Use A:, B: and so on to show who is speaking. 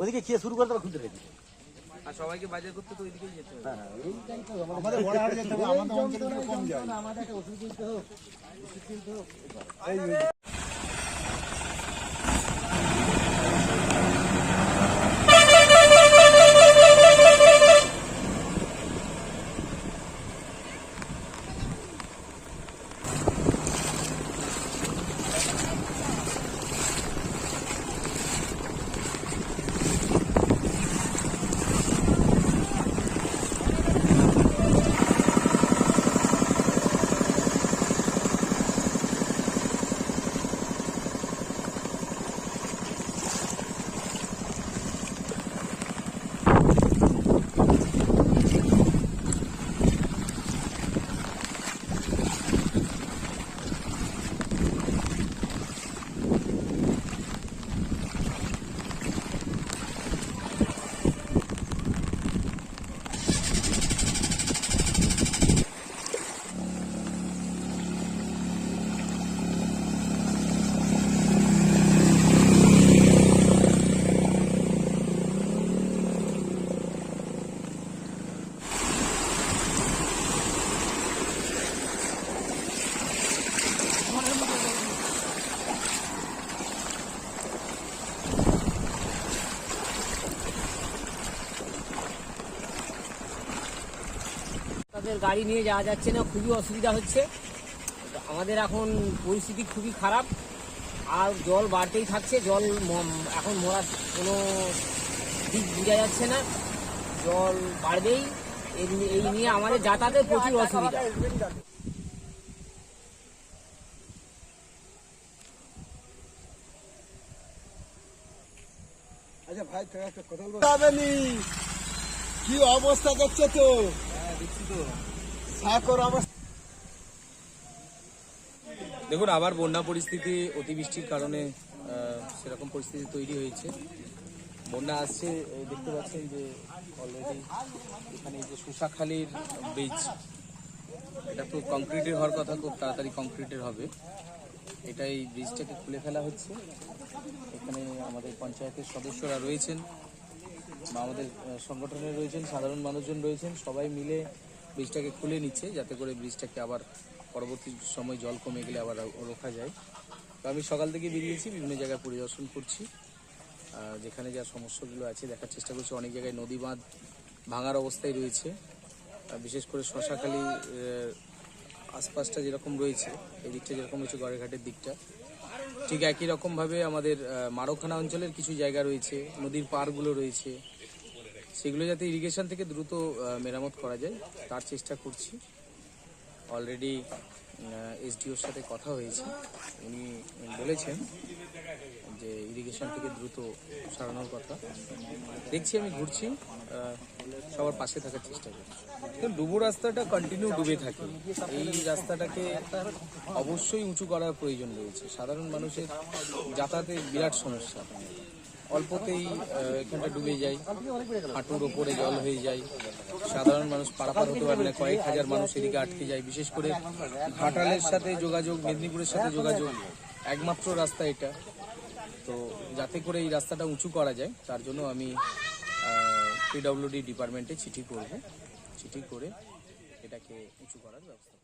A: ওদিকে খেয়ে শুরু করে দেবো খুঁজতে রেখে
B: আর সবাইকে বাজার করতে তো ওইদিকেই যেতে হবে।
A: হ্যাঁ হ্যাঁ এইটাই তো
C: আমাদের বড় হাট যেতে হবে আমাদের অঞ্চলে কম যায়।
A: আমাদের একটা ওষুধ কিনতে হোক ওষুধ কিনতে হোক।
D: তাদের গাড়ি নিয়ে যাওয়া যাচ্ছে না, খুবই অসুবিধা হচ্ছে। আমাদের এখন পরিস্থিতি খুবই খারাপ। আর জল বাড়তেই থাকছে, জল এখন মরার কোনো দিক বোঝা যাচ্ছে না। জল বাড়বেই, এই নিয়ে- আমাদের যাতায়াতের প্রচুর অসুবিধা।
C: আচ্ছা ভাই একটা কথা কি অবস্থা দেখছ তো?
B: দেখুন, আবার বন্যা পরিস্থিতি, অতিবৃষ্টির কারণে সেরকম পরিস্থিতি তৈরি হয়েছে। বন্যা আসছে দেখতে পাচ্ছেন যে অলরেডি এখানে যে সুশাখালীর ব্রিজ এটা তো কংক্রিটের হওয়ার কথা, খুব তাড়াতাড়ি কংক্রিটের হবে। এটা এই ব্রিজটাকে খুলে ফেলা হচ্ছে। এখানে আমাদের পঞ্চায়েতের সদস্যরা রয়েছেন, বা আমাদের সংগঠনে রয়েছেন, সাধারণ মানুষজন রয়েছেন, সবাই মিলে ব্রিজটাকে খুলে নিচ্ছে, যাতে করে ব্রিজটাকে আবার পরবর্তী সময় জল কমে গেলে আবার রোখা যায়। তো আমি সকাল থেকে বেরিয়েছি, বিভিন্ন জায়গায় পরিদর্শন করছি। যেখানে যা সমস্যাগুলো আছে দেখার চেষ্টা করছি। অনেক জায়গায় নদী বাঁধ ভাঙার অবস্থায় রয়েছে। বিশেষ করে শশাখালী আশপাশটা যেরকম রয়েছে এই দিকটা যেরকম রয়েছে গড়েঘাটের দিকটা, ঠিক একই রকমভাবে আমাদের মারোখানা অঞ্চলের কিছু জায়গা রয়েছে, নদীর পাড়গুলো রয়েছে। সেগুলো যাতে ইরিগেশন থেকে দ্রুত মেরামত করা যায়, তার চেষ্টা করছি। অলরেডি এসডিওর সাথে কথা হয়েছে। উনি বলেছেন যে ইরিগেশন থেকে দ্রুত সারানোর কথা। দেখছি, আমি ঘুরছি সবার পাশে থাকার চেষ্টা করছি। তো ডুবো রাস্তাটা কন্টিনিউ ডুবে থাকে। এই রাস্তাটাকে অবশ্যই উঁচু করার প্রয়োজন রয়েছে। সাধারণ মানুষের যাতায়াতের বিরাট সমস্যা। অল্পতেই এখানটা ডুবে যায়, হাঁটুর ওপরে জল হয়ে যায়। সাধারণ মানুষ পারাপার হতে পারবে না, কয়েক হাজার মানুষ এদিকে আটকে যায়। বিশেষ করে ঘাটালের সাথে যোগাযোগ, মেদিনীপুরের সাথে যোগাযোগ, একমাত্র রাস্তা এটা। তো যাতে করে এই রাস্তাটা উঁচু করা যায়, তার জন্য আমি পিডব্লিউডি ডিপার্টমেন্টে চিঠি করব। চিঠি করে এটাকে উঁচু করার ব্যবস্থা